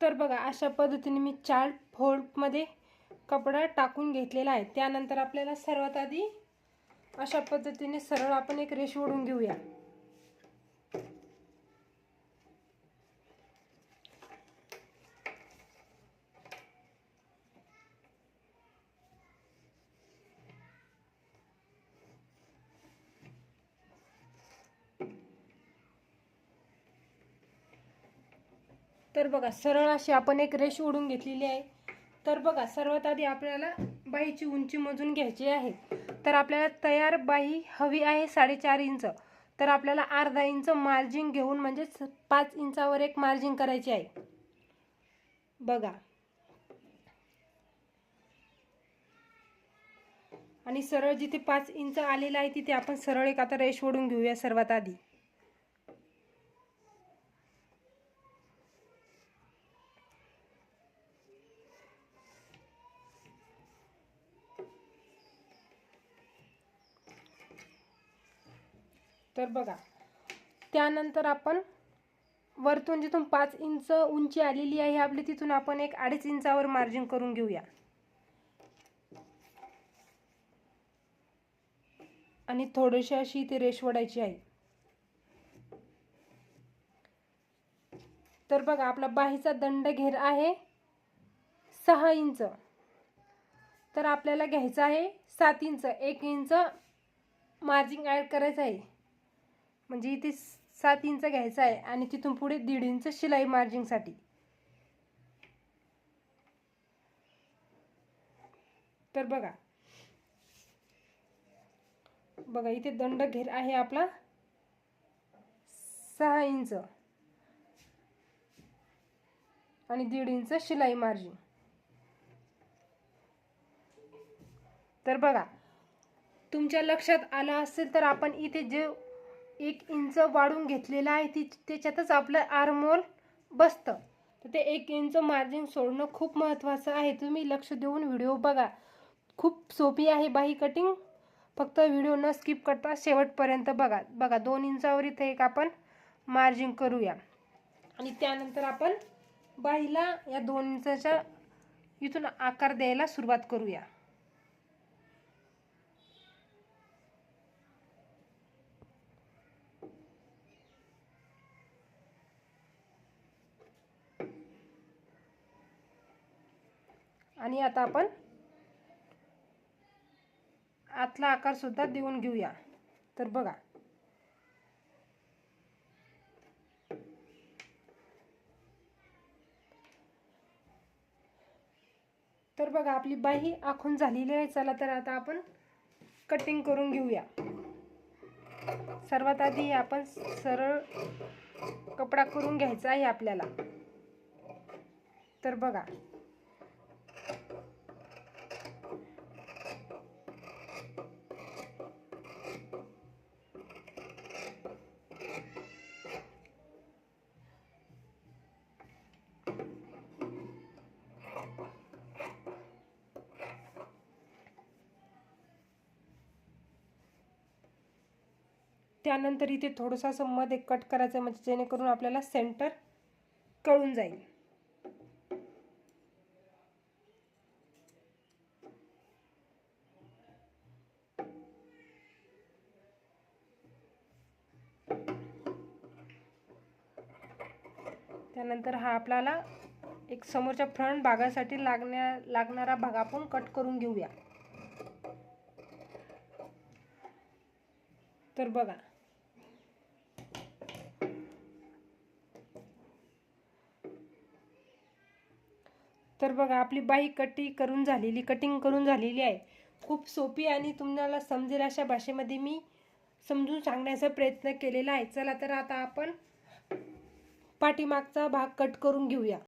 तर बघा अशा पद्धतीने मी चार फोल्डमध्ये कपडा टाकून घेतलेला आहे. त्यानंतर आपल्याला सर्वात आधी अशा पद्धतीने सरळ आपण एक रेष ओढून घेऊया. तर बघा सरळ अशी आपण एक रेष ओढून घेतलेली आहे. तर बघा सर्वात आधी आपल्याला बाहीची उंची मोजून घ्यायची आहे. तर आपल्याला तयार बाही हवी आहे साडेचार इंच. तर आपल्याला अर्धा इंच मार्जिन घेऊन म्हणजेच पाच इंचावर एक मार्जिन करायची आहे. बघा. आणि सरळ जिथे पाच इंच आलेलं आहे तिथे आपण सरळ एक आता रेष ओढून घेऊया सर्वात आधी. तर बघा त्यानंतर आपण वरतून जिथून पाच इंच उंची आलेली आहे आपली तिथून आपण एक अडीच इंचावर मार्जिन करून घेऊया. आणि थोडीशी अशी इथे रेशवडायची आहे. तर बघा आपला बाहीचा दंड घेर आहे सहा इंच. तर आपल्याला घ्यायचं आहे सात इंच. एक इंच मार्जिन ॲड करायचं आहे. म्हणजे इथे सात इंच घ्यायचा आहे आणि तिथून पुढे दीड इंच शिलाई मार्जिंगसाठी तर बघा. बघा इथे दंड घेर आहे आपला सहा इंच. आणि दीड इंच शिलाई मार्जिन तर बघा तुमच्या लक्षात आलं असेल तर आपण इथे जे एक इंच वाढून घेतलेलं आहे. ती त्याच्यातच आपलं आरमोल बसतं. तर ते एक इंच मार्जिन सोडणं खूप महत्त्वाचं आहे. तुम्ही लक्ष देऊन व्हिडिओ बघा. खूप सोपी आहे बाही कटिंग फक्त व्हिडिओ न स्किप करता शेवटपर्यंत बघा. बघा दोन इंचावर इथे एक आपण मार्जिन करूया. आणि त्यानंतर आपण बाहीला या दोन इंचाच्या इथून आकार द्यायला सुरुवात करूया. आणि आता आपण आतला आकार सुद्धा देऊन घेऊया. तर बघा. तर बघा आपली बाही आखून झालेली आहे. चला तर आता आपण कटिंग करून घेऊया. सर्वात आधी आपण सरळ कपडा करून घ्यायचा आहे आपल्याला. तर बघा. त्यानंतर इथे थोडंसं असं मध्ये कट करायचं म्हणजे जेणेकरून आपल्याला सेंटर कळून जाईल. त्यानंतर हा आपल्याला एक समोरच्या फ्रंट भागासाठी लागण्या लागणारा भाग आपण कट करून घेऊया. तर बघा तर बघा आपली बाही कटी करून झालेली कटिंग करून झालेली आहे. खूप सोपी आणि तुम्हाला समजेल अशा भाषेमध्ये मी समजून सांगण्याचा प्रयत्न केलेला आहे. चला तर आता आपण पाठीमागचा भाग कट करून घेऊया.